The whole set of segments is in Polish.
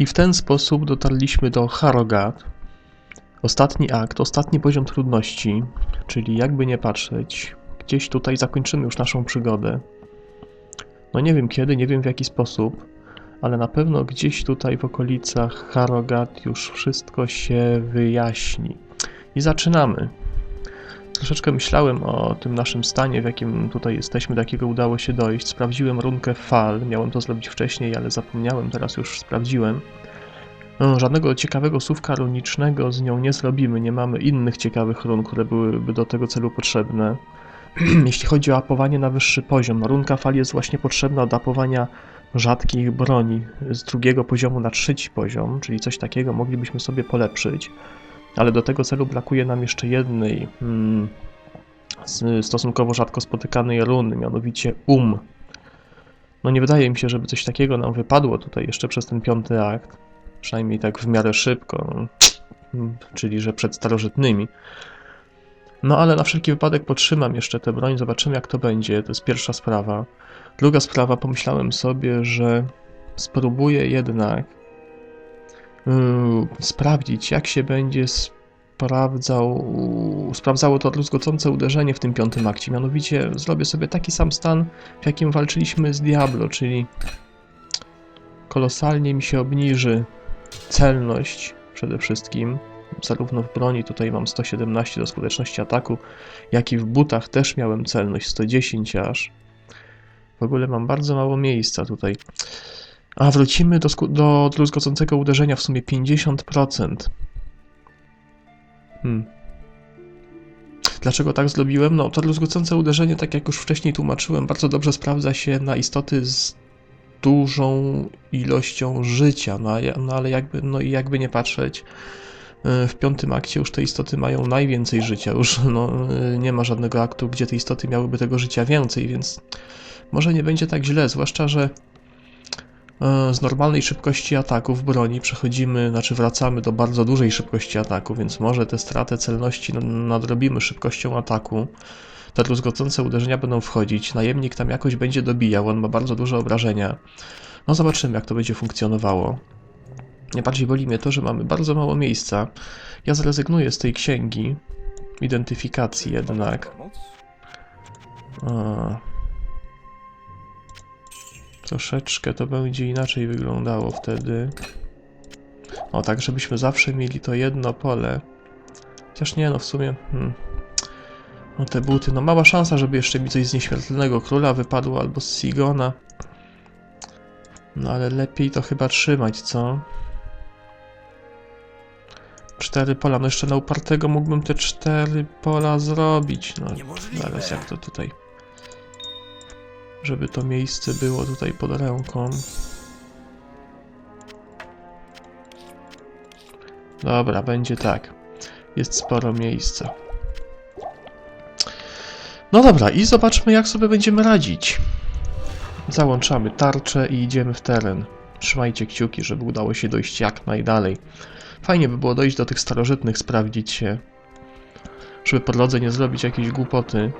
I w ten sposób dotarliśmy do Harrogate. Ostatni akt, ostatni poziom trudności, czyli jakby nie patrzeć, gdzieś tutaj zakończymy już naszą przygodę. No nie wiem kiedy, nie wiem w jaki sposób, ale na pewno gdzieś tutaj w okolicach Harrogate już wszystko się wyjaśni. I zaczynamy. Troszeczkę myślałem o tym naszym stanie, w jakim tutaj jesteśmy, do jakiego udało się dojść. Sprawdziłem runkę fal, miałem to zrobić wcześniej, ale zapomniałem, teraz już sprawdziłem. No, żadnego ciekawego słówka runicznego z nią nie zrobimy, nie mamy innych ciekawych run, które byłyby do tego celu potrzebne. Jeśli chodzi o apowanie na wyższy poziom, runka fal jest właśnie potrzebna do apowania rzadkich broni z drugiego poziomu na trzeci poziom, czyli coś takiego moglibyśmy sobie polepszyć, ale do tego celu brakuje nam jeszcze jednej hmm, stosunkowo rzadko spotykanej runy, mianowicie um. No nie wydaje mi się, żeby coś takiego nam wypadło tutaj jeszcze przez ten piąty akt, przynajmniej tak w miarę szybko, Hmm, czyli że przed starożytnymi. No ale na wszelki wypadek potrzymam jeszcze tę broń, zobaczymy jak to będzie, to jest pierwsza sprawa. Druga sprawa, pomyślałem sobie, że spróbuję jednak sprawdzić, jak się będzie sprawdzał, sprawdzało to druzgocące uderzenie w tym piątym akcie. Mianowicie zrobię sobie taki sam stan, w jakim walczyliśmy z Diablo, czyli kolosalnie mi się obniży celność przede wszystkim. Zarówno w broni tutaj mam 117 do skuteczności ataku, jak i w butach też miałem celność 110 aż. W ogóle mam bardzo mało miejsca tutaj. A wrócimy do, do druzgocącego uderzenia w sumie 50%. Hmm. Dlaczego tak zrobiłem? No, to druzgocące uderzenie, tak jak już wcześniej tłumaczyłem, bardzo dobrze sprawdza się na istoty z dużą ilością życia, no, no ale jakby, no i jakby nie patrzeć, y, w piątym akcie już te istoty mają najwięcej życia, już no, y, nie ma żadnego aktu, gdzie te istoty miałyby tego życia więcej, więc może nie będzie tak źle, zwłaszcza, że e, z normalnej szybkości ataku w broni przechodzimy, znaczy wracamy do bardzo dużej szybkości ataku, więc może tę stratę celności nadrobimy szybkością ataku. Te druzgocące uderzenia będą wchodzić, najemnik tam jakoś będzie dobijał, on ma bardzo duże obrażenia. No zobaczymy, jak to będzie funkcjonowało. Najbardziej boli mnie to, że mamy bardzo mało miejsca. Ja zrezygnuję z tej księgi identyfikacji jednak. A. Troszeczkę to będzie inaczej wyglądało wtedy. O, tak, żebyśmy zawsze mieli to jedno pole. Chociaż nie, no w sumie. Hmm. No te buty, no mała szansa, żeby jeszcze mi coś z nieśmiertelnego króla wypadło albo z Sigona. No ale lepiej to chyba trzymać, co? Cztery pola, no jeszcze na upartego mógłbym te cztery pola zrobić. No, zaraz jak to tutaj. Żeby to miejsce było tutaj pod ręką. Dobra, będzie tak. Jest sporo miejsca. No dobra, i zobaczmy, jak sobie będziemy radzić. Załączamy tarczę i idziemy w teren. Trzymajcie kciuki, żeby udało się dojść jak najdalej. Fajnie by było dojść do tych starożytnych, sprawdzić się. Żeby po drodze nie zrobić jakiejś głupoty.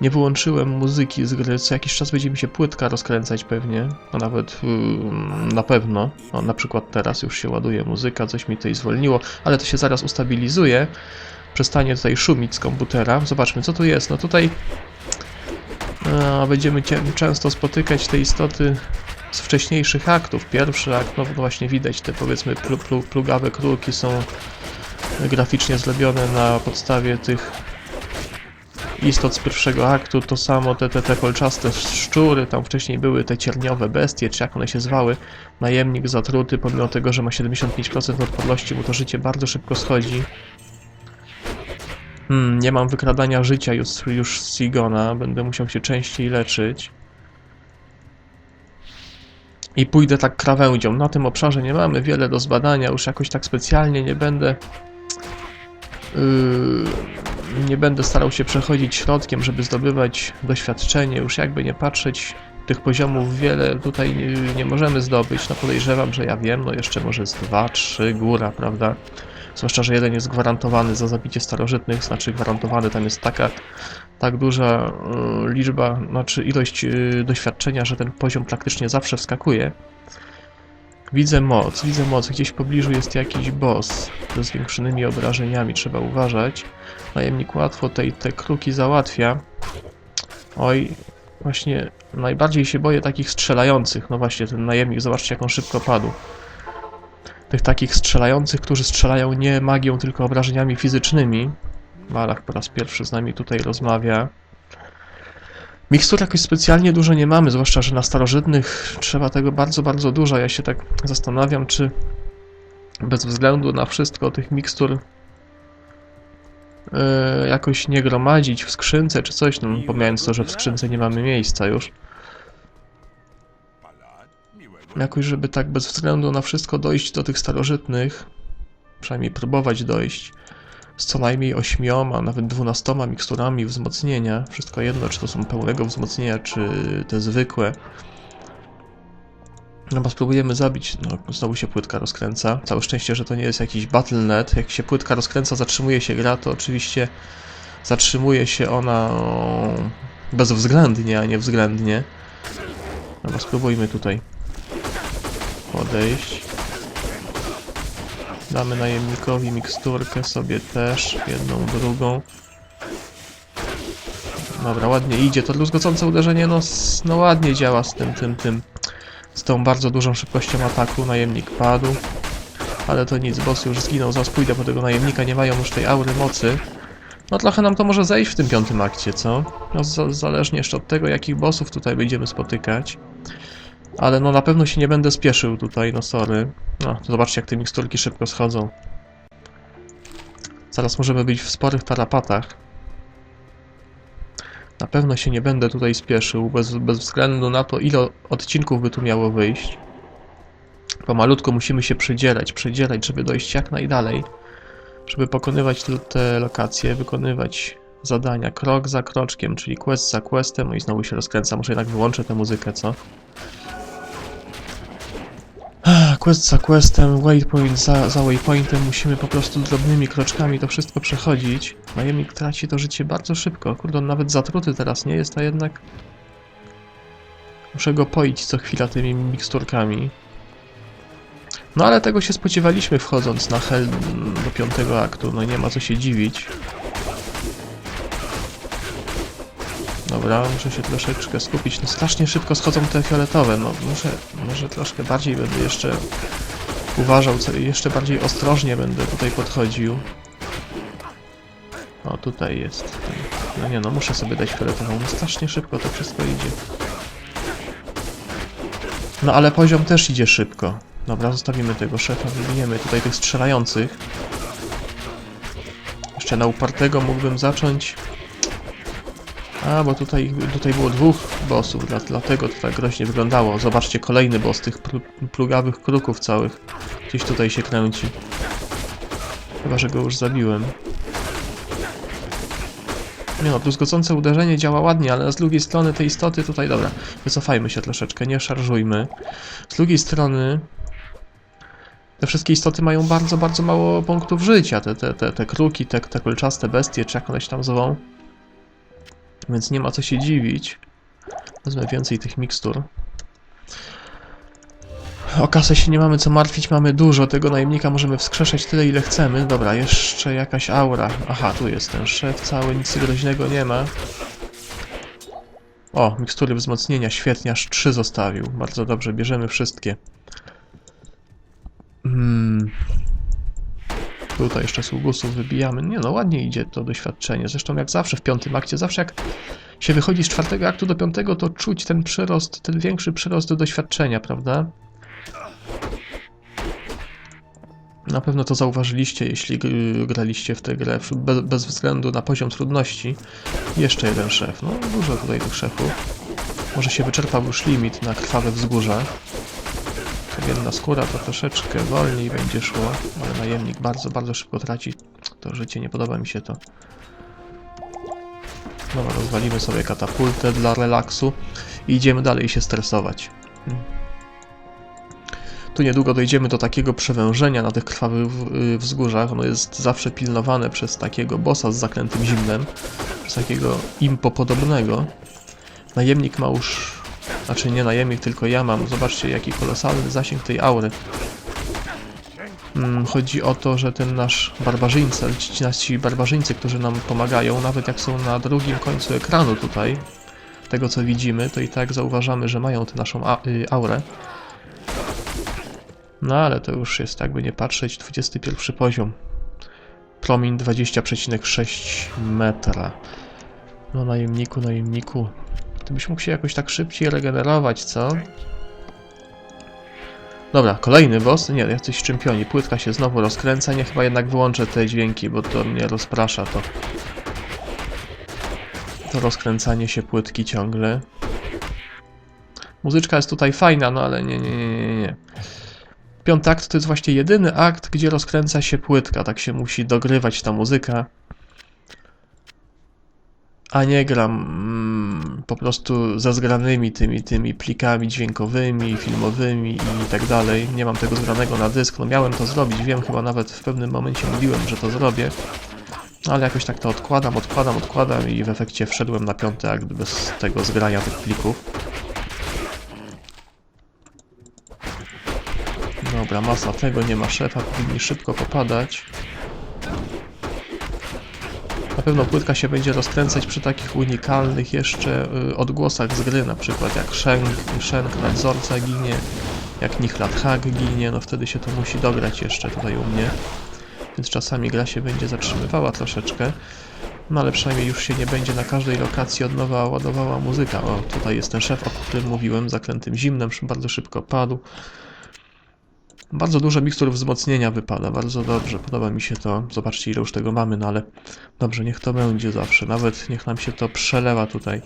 Nie wyłączyłem muzyki z gry, co jakiś czas będzie mi się płytka rozkręcać pewnie, a nawet ym, na pewno, o, na przykład teraz już się ładuje muzyka, coś mi tutaj zwolniło, ale to się zaraz ustabilizuje, przestanie tutaj szumić z komputera, zobaczmy co tu jest, no tutaj a, będziemy często spotykać te istoty z wcześniejszych aktów, pierwszy akt, no właśnie widać te powiedzmy plu, plu, plugawe królki są graficznie zrobione na podstawie tych istot z pierwszego aktu, to samo te, te, te kolczaste szczury, tam wcześniej były te cierniowe bestie, czy jak one się zwały, najemnik zatruty, pomimo tego, że ma 75% odporności, mu to życie bardzo szybko schodzi. Hmm, nie mam wykradania życia już, już z Sigona, będę musiał się częściej leczyć. I pójdę tak krawędzią. Na tym obszarze nie mamy wiele do zbadania, już jakoś tak specjalnie nie będę Yy, nie będę starał się przechodzić środkiem, żeby zdobywać doświadczenie. Już jakby nie patrzeć, tych poziomów wiele tutaj nie, nie możemy zdobyć. No podejrzewam, że ja wiem, no jeszcze może z dwa, trzy góra, prawda? Zwłaszcza, że jeden jest gwarantowany za zabicie starożytnych, znaczy gwarantowany tam jest taka tak duża yy, liczba, znaczy ilość yy, doświadczenia, że ten poziom praktycznie zawsze wskakuje. Widzę moc, widzę moc. Gdzieś w pobliżu jest jakiś boss ze zwiększonymi obrażeniami, trzeba uważać. Najemnik łatwo tej, te kruki załatwia. Oj, właśnie najbardziej się boję takich strzelających. No właśnie, ten najemnik, zobaczcie jak on szybko padł. Tych takich strzelających, którzy strzelają nie magią, tylko obrażeniami fizycznymi. Malach po raz pierwszy z nami tutaj rozmawia. Mikstur jakoś specjalnie dużo nie mamy, zwłaszcza, że na starożytnych trzeba tego bardzo, bardzo dużo. Ja się tak zastanawiam, czy bez względu na wszystko tych mikstur e, jakoś nie gromadzić w skrzynce czy coś, no pomijając to, że w skrzynce nie mamy miejsca już. Jakoś, żeby tak bez względu na wszystko dojść do tych starożytnych, przynajmniej próbować dojść z co najmniej ośmioma, nawet dwunastoma miksturami wzmocnienia. Wszystko jedno, czy to są pełnego wzmocnienia, czy te zwykłe. No spróbujemy zabić, no znowu się płytka rozkręca. Całe szczęście, że to nie jest jakiś Battle.net. Jak się płytka rozkręca, zatrzymuje się gra, to oczywiście zatrzymuje się ona bezwzględnie, a nie względnie. No spróbujmy tutaj podejść. Damy najemnikowi miksturkę sobie też, jedną, drugą. Dobra, ładnie idzie. To druzgocące uderzenie, no, no ładnie działa z tym, tym, tym. Z tą bardzo dużą szybkością ataku. Najemnik padł. Ale to nic, boss już zginął. Zaraz pójdę po tego najemnika, nie mają już tej aury mocy. No trochę nam to może zejść w tym piątym akcie, co? No za, zależnie jeszcze od tego, jakich bossów tutaj będziemy spotykać. Ale no na pewno się nie będę spieszył tutaj, no sorry. No, to zobaczcie jak te miksturki szybko schodzą. Zaraz możemy być w sporych tarapatach. Na pewno się nie będę tutaj spieszył, bez, bez względu na to, ile odcinków by tu miało wyjść. Pomalutko musimy się przedzierać, przedzierać, żeby dojść jak najdalej. Żeby pokonywać te lokacje, wykonywać zadania krok za kroczkiem, czyli quest za questem. No i znowu się rozkręca, może jednak wyłączę tę muzykę, co? Ah, Quest za questem, waypoint za, za waypointem, musimy po prostu drobnymi kroczkami to wszystko przechodzić. Najemnik traci to życie bardzo szybko. Kurde, on nawet zatruty teraz nie jest, a jednak... Muszę go poić co chwila tymi miksturkami. No ale tego się spodziewaliśmy wchodząc na Hell do piątego aktu, no nie ma co się dziwić. Dobra, muszę się troszeczkę skupić. No strasznie szybko schodzą te fioletowe. No muszę, może troszkę bardziej będę jeszcze uważał, co, jeszcze bardziej ostrożnie będę tutaj podchodził. O, tutaj jest. No nie no, muszę sobie dać fioletową. No strasznie szybko to wszystko idzie. No ale poziom też idzie szybko. Dobra, zostawimy tego szefa, wybijemy tutaj tych strzelających. Jeszcze na upartego mógłbym zacząć a, bo tutaj, tutaj było dwóch bossów, dla, dlatego to tak groźnie wyglądało. Zobaczcie, kolejny boss tych pl plugawych kruków całych. Gdzieś tutaj się kręci. Chyba, że go już zabiłem. Nie no, druzgocące uderzenie działa ładnie, ale z drugiej strony te istoty tutaj, dobra, wycofajmy się troszeczkę, nie szarżujmy. Z drugiej strony te wszystkie istoty mają bardzo, bardzo mało punktów życia. Te, te, te, te kruki, te, te kolczaste bestie, czy jak one się tam zwą. Więc nie ma co się dziwić. Wezmę więcej tych mikstur. O kasę się nie mamy co martwić, mamy dużo. Tego najemnika możemy wskrzeszać tyle, ile chcemy. Dobra, jeszcze jakaś aura. Aha, tu jest ten szef cały, nic groźnego nie ma. O, mikstury wzmocnienia, świetnie, aż trzy zostawił. Bardzo dobrze, bierzemy wszystkie. Hmm. Tutaj jeszcze sługusów wybijamy. Nie no, ładnie idzie to doświadczenie. Zresztą jak zawsze w piątym akcie, zawsze jak się wychodzi z czwartego aktu do piątego, to czuć ten przyrost, ten większy przyrost do doświadczenia, prawda? Na pewno to zauważyliście, jeśli gr- graliście w tę grę, bez, względu na poziom trudności. Jeszcze jeden szef. No, dużo tutaj tych szefów. Może się wyczerpał już limit na krwawe wzgórza. Kamienna skóra to troszeczkę wolniej będzie szło, ale najemnik bardzo, bardzo szybko traci to życie, nie podoba mi się to. Dobra, rozwalimy sobie katapultę dla relaksu i idziemy dalej się stresować. Hmm. Tu niedługo dojdziemy do takiego przewężenia na tych krwawych y, wzgórzach. Ono jest zawsze pilnowane przez takiego bossa z zaklętym zimnem, przez takiego impopodobnego. Najemnik ma już Znaczy nie najemnik, tylko ja mam. Zobaczcie, jaki kolosalny zasięg tej aury. Mm, Chodzi o to, że ten nasz barbarzyńca, ci nasi barbarzyńcy, którzy nam pomagają, nawet jak są na drugim końcu ekranu tutaj, tego co widzimy, to i tak zauważamy, że mają tę naszą y, aurę. No ale to już jest, jakby nie patrzeć, 21 poziom. Promień 20,6 metra. No najemniku, najemniku. Ty byś mógł się jakoś tak szybciej regenerować, co? Dobra, kolejny boss. Nie, jacyś czempioni. Płytka się znowu rozkręca. Nie, chyba jednak wyłączę te dźwięki, bo to mnie rozprasza to. To rozkręcanie się płytki ciągle. Muzyczka jest tutaj fajna, no ale nie, nie, nie, nie, nie. Piąty akt to jest właśnie jedyny akt, gdzie rozkręca się płytka. Tak się musi dogrywać ta muzyka. A nie gram mm, po prostu ze zgranymi tymi, tymi plikami dźwiękowymi, filmowymi i tak dalej. Nie mam tego zgranego na dysk. No miałem to zrobić, wiem, chyba nawet w pewnym momencie mówiłem, że to zrobię. No, ale jakoś tak to odkładam, odkładam, odkładam i w efekcie wszedłem na piąty akt bez tego zgrania tych plików. Dobra, masa tego, nie ma szefa, powinni szybko popadać. Na pewno płytka się będzie rozkręcać przy takich unikalnych jeszcze y, odgłosach z gry, na przykład jak Shenk, Shenk nadzorca ginie, jak Nichlat Hag ginie, no wtedy się to musi dograć jeszcze tutaj u mnie. Więc czasami gra się będzie zatrzymywała troszeczkę. No ale przynajmniej już się nie będzie na każdej lokacji od nowa ładowała muzyka. O, tutaj jest ten szef, o którym mówiłem, zaklętym zimnem, bardzo szybko padł. Bardzo dużo mikstur wzmocnienia wypada, bardzo dobrze, podoba mi się to. Zobaczcie ile już tego mamy, no ale dobrze, niech to będzie zawsze, nawet niech nam się to przelewa tutaj.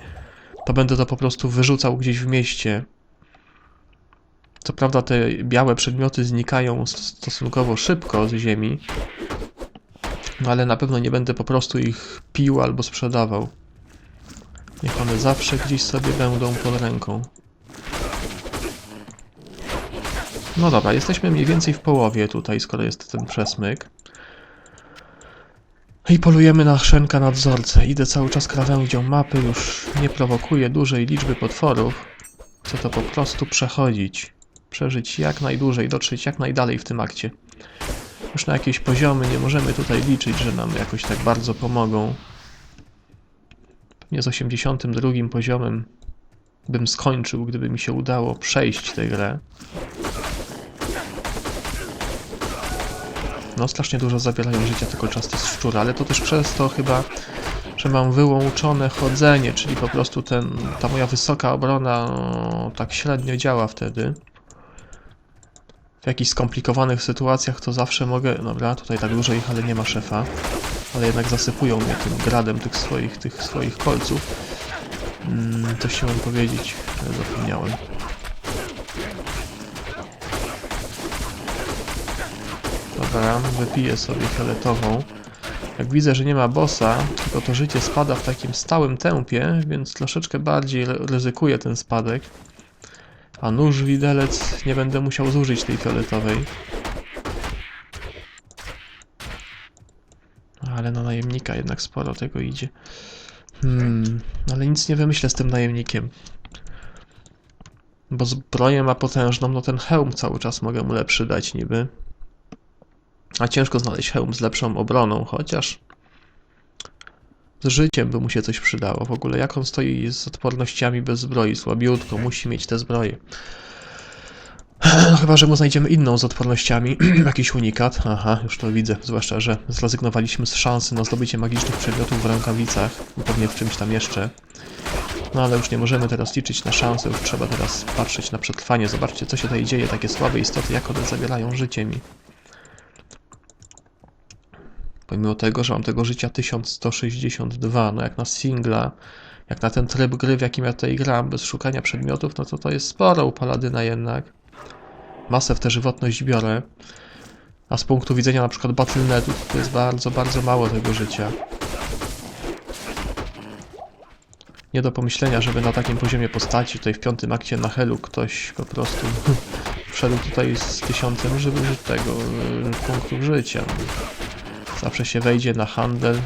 To będę to po prostu wyrzucał gdzieś w mieście. Co prawda te białe przedmioty znikają stosunkowo szybko z ziemi, no ale na pewno nie będę po prostu ich pił albo sprzedawał. Niech one zawsze gdzieś sobie będą pod ręką. No dobra, jesteśmy mniej więcej w połowie tutaj, skoro jest ten przesmyk. I polujemy na Szenka nadzorcę. Idę cały czas krawędzią mapy, już nie prowokuję dużej liczby potworów. Chcę to po prostu przechodzić. Przeżyć jak najdłużej, dotrzeć jak najdalej w tym akcie. Już na jakieś poziomy nie możemy tutaj liczyć, że nam jakoś tak bardzo pomogą. Pewnie z 82 poziomem bym skończył, gdyby mi się udało przejść tę grę. No, strasznie dużo zabierają życia te kolczaste szczury, ale to też przez to chyba, że mam wyłączone chodzenie, czyli po prostu ten, ta moja wysoka obrona no, tak średnio działa wtedy. W jakichś skomplikowanych sytuacjach to zawsze mogę... Dobra, tutaj tak dużo ich, ale nie ma szefa. Ale jednak zasypują mnie tym gradem tych swoich, tych swoich kolców. Mm, coś chciałem powiedzieć, zapomniałem. Dobra, wypiję sobie fioletową. Jak widzę, że nie ma bossa, tylko to życie spada w takim stałym tempie, więc troszeczkę bardziej ry- ryzykuję ten spadek. A nóż widelec nie będę musiał zużyć tej fioletowej. Ale na najemnika jednak sporo tego idzie. Hmm, ale nic nie wymyślę z tym najemnikiem. Bo zbroję ma potężną, no ten hełm cały czas mogę mu lepszy dać niby. A ciężko znaleźć hełm z lepszą obroną, chociaż z życiem by mu się coś przydało. W ogóle jak on stoi z odpornościami bez zbroi, słabiutko, musi mieć te zbroje. No chyba, że mu znajdziemy inną z odpornościami, jakiś unikat. Aha, już to widzę, zwłaszcza, że zrezygnowaliśmy z szansy na zdobycie magicznych przedmiotów w rękawicach, pewnie w czymś tam jeszcze. No ale już nie możemy teraz liczyć na szansę, już trzeba teraz patrzeć na przetrwanie. Zobaczcie, co się tutaj dzieje, takie słabe istoty, jak one zabierają życie mi. Pomimo tego, że mam tego życia 1162, no jak na singla, jak na ten tryb gry, w jakim ja tutaj gram, bez szukania przedmiotów, no to to jest sporo u Paladyna jednak. Masę w tę żywotność biorę. A z punktu widzenia na przykład Battle.netu to jest bardzo, bardzo mało tego życia. Nie do pomyślenia, żeby na takim poziomie postaci, tutaj w piątym akcie na Helu ktoś po prostu wszedł tutaj z tysiącem żywych tego y, punktów życia. Zawsze się wejdzie na handel,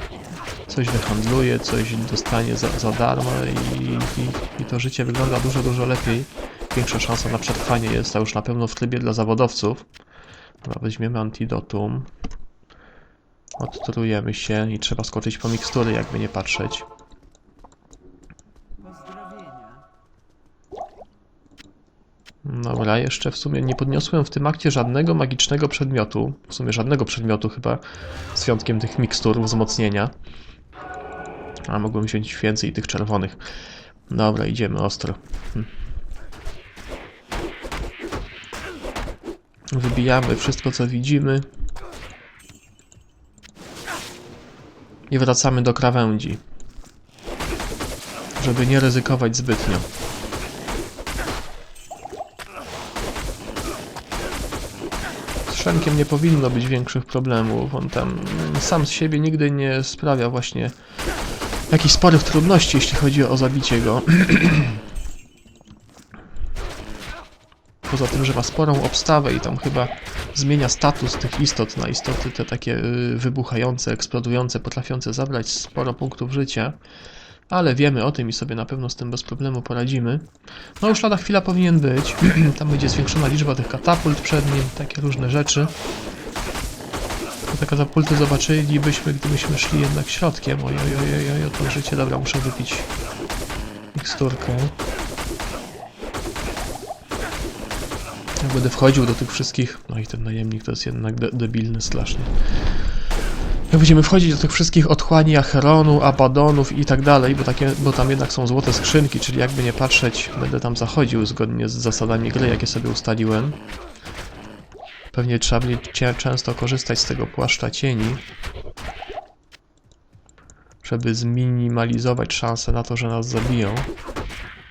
coś wyhandluje, coś dostanie za, za darmo i, i, i to życie wygląda dużo, dużo lepiej. Większa szansa na przetrwanie jest, a już na pewno w trybie dla zawodowców. Dobra, weźmiemy antidotum. Odtrujemy się i trzeba skoczyć po mikstury, jakby nie patrzeć. Dobra, jeszcze w sumie nie podniosłem w tym akcie żadnego magicznego przedmiotu. W sumie żadnego przedmiotu chyba, z wyjątkiem tych mikstur wzmocnienia. A mogłem wziąć więcej tych czerwonych. Dobra, idziemy ostro. Hm. Wybijamy wszystko, co widzimy. I wracamy do krawędzi. Żeby nie ryzykować zbytnio. Szenkiem nie powinno być większych problemów. On tam sam z siebie nigdy nie sprawia właśnie jakichś sporych trudności, jeśli chodzi o zabicie go. Poza tym, że ma sporą obstawę i tam chyba zmienia status tych istot na istoty te takie y, wybuchające, eksplodujące, potrafiące zabrać sporo punktów życia. Ale wiemy o tym i sobie na pewno z tym bez problemu poradzimy. No już lada chwila powinien być. Tam będzie zwiększona liczba tych katapult przed nim, takie różne rzeczy. To te katapulty zobaczylibyśmy, gdybyśmy szli jednak środkiem. Oj, oj, oj, oj, oj, to życie. Dobra, muszę wypić miksturkę. Jak będę wchodził do tych wszystkich... No i ten najemnik to jest jednak de debilny strasznie. Będziemy wchodzić do tych wszystkich otchłani Acheronu, Abadonów i tak dalej, bo, takie, bo tam jednak są złote skrzynki, czyli jakby nie patrzeć, będę tam zachodził zgodnie z zasadami gry, jakie sobie ustaliłem. Pewnie trzeba będzie często korzystać z tego płaszcza cieni, żeby zminimalizować szanse na to, że nas zabiją.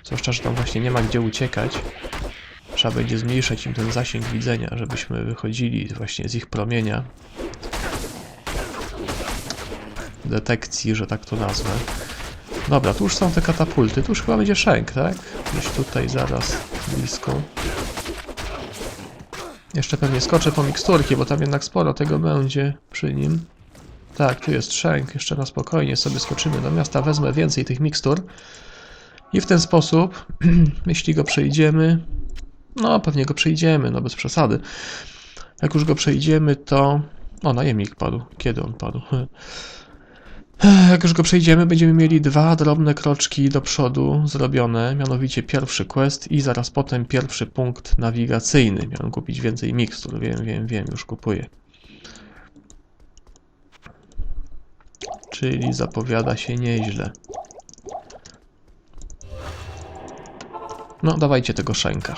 Zwłaszcza, że tam właśnie nie ma gdzie uciekać. Trzeba będzie zmniejszać im ten zasięg widzenia, żebyśmy wychodzili właśnie z ich promienia. Detekcji, że tak to nazwę. Dobra, tu już są te katapulty. Tu już chyba będzie szenk, tak? Gdzieś tutaj zaraz blisko. Jeszcze pewnie skoczę po miksturki, bo tam jednak sporo tego będzie przy nim. Tak, tu jest szenk. Jeszcze na spokojnie sobie skoczymy do miasta. Wezmę więcej tych mikstur. I w ten sposób, jeśli go przejdziemy, no pewnie go przejdziemy, no bez przesady. Jak już go przejdziemy, to... O, najemnik padł. Kiedy on padł? Jak już go przejdziemy, będziemy mieli dwa drobne kroczki do przodu zrobione, mianowicie pierwszy quest i zaraz potem pierwszy punkt nawigacyjny. Miałem kupić więcej mikstur, wiem, wiem, wiem, już kupuję. Czyli zapowiada się nieźle. No, dawajcie tego szenka.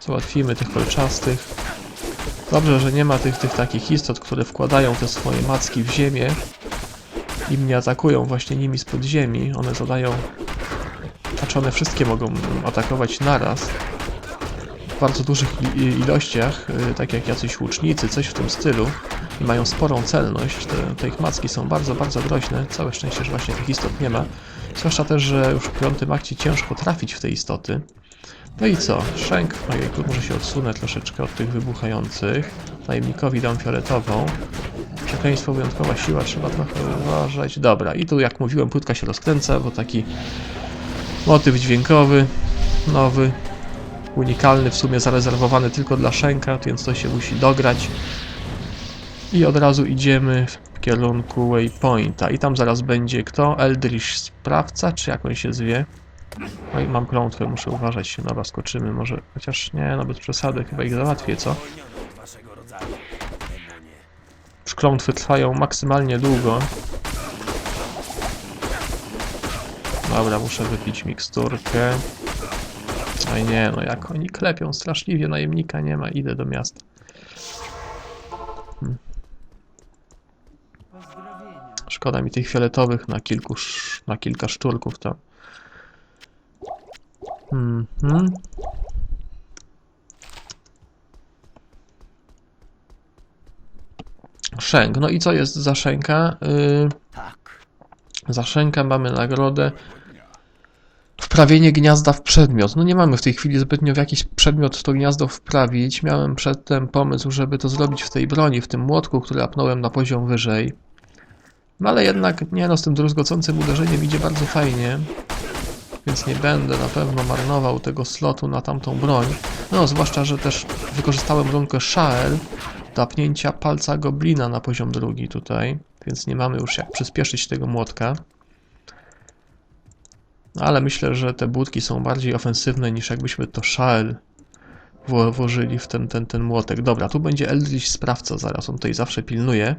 Załatwimy tych kolczastych. Dobrze, że nie ma tych, tych takich istot, które wkładają te swoje macki w ziemię i mnie atakują właśnie nimi z podziemi. One zadają... Znaczy one wszystkie mogą atakować naraz. W bardzo dużych ilościach, y, tak jak jacyś łucznicy, coś w tym stylu. I mają sporą celność. Te, te ich macki są bardzo, bardzo groźne. Całe szczęście, że właśnie tych istot nie ma. Zwłaszcza też, że już w piątym akcie ciężko trafić w te istoty. No i co? Szenk, ojejku, może się odsunę troszeczkę od tych wybuchających. Najemnikowi dam fioletową. Przekleństwo, wyjątkowa siła, trzeba trochę uważać. Dobra, i tu jak mówiłem, płytka się rozkręca, bo taki motyw dźwiękowy, nowy, unikalny, w sumie zarezerwowany tylko dla Szenka, więc to się musi dograć. I od razu idziemy w kierunku waypointa. I tam zaraz będzie kto? Eldritch Sprawca, czy jak on się zwie? Oj, mam klątwę, muszę uważać się. Dobra, skoczymy może. Chociaż nie, no bez przesady, chyba ich załatwię, co? Już klątwy trwają maksymalnie długo. Dobra, muszę wypić miksturkę. Oj nie, no jak oni klepią straszliwie, najemnika nie ma, idę do miasta. Hmm. Szkoda mi tych fioletowych na kilku, na kilka szturków tam. Mhm. Szenk. No i co jest za szenka? Yy, za szenka mamy nagrodę Wprawienie gniazda w przedmiot. No nie mamy w tej chwili zbytnio w jakiś przedmiot to gniazdo wprawić. Miałem przedtem pomysł, żeby to zrobić w tej broni, w tym młotku, który apnąłem na poziom wyżej. No ale jednak, nie no, z tym druzgocącym uderzeniem idzie bardzo fajnie. Więc nie będę na pewno marnował tego slotu na tamtą broń. No, zwłaszcza, że też wykorzystałem runkę Shael do apnięcia palca goblina na poziom drugi tutaj. Więc nie mamy już jak przyspieszyć tego młotka. Ale myślę, że te budki są bardziej ofensywne niż jakbyśmy to Shael wło- włożyli w ten, ten, ten młotek. Dobra, tu będzie Eldritch Sprawca zaraz, on tutaj zawsze pilnuje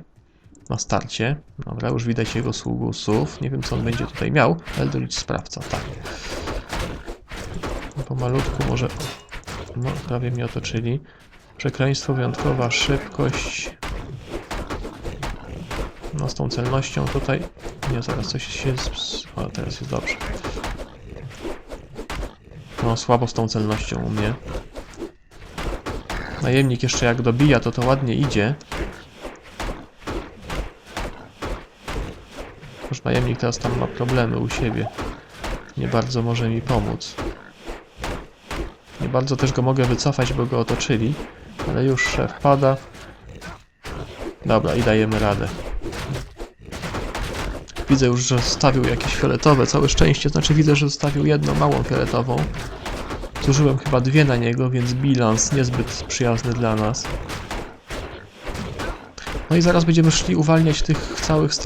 na starcie. Dobra, już widać jego sługusów. Nie wiem, co on będzie tutaj miał. Eldritch Sprawca, tak. Pomalutku może... No, prawie mnie otoczyli. Przekleństwo, wyjątkowa szybkość. No, z tą celnością tutaj... Nie, zaraz coś się... O, teraz jest dobrze. No, słabo z tą celnością u mnie. Najemnik jeszcze jak dobija, to to ładnie idzie. Już najemnik teraz tam ma problemy u siebie. Nie bardzo może mi pomóc. Nie bardzo też go mogę wycofać, bo go otoczyli. Ale już szef pada. Dobra, i dajemy radę. Widzę już, że zostawił jakieś fioletowe, całe szczęście. Znaczy widzę, że zostawił jedną małą fioletową. Zużyłem chyba dwie na niego, więc bilans niezbyt przyjazny dla nas. No i zaraz będziemy szli uwalniać tych całych star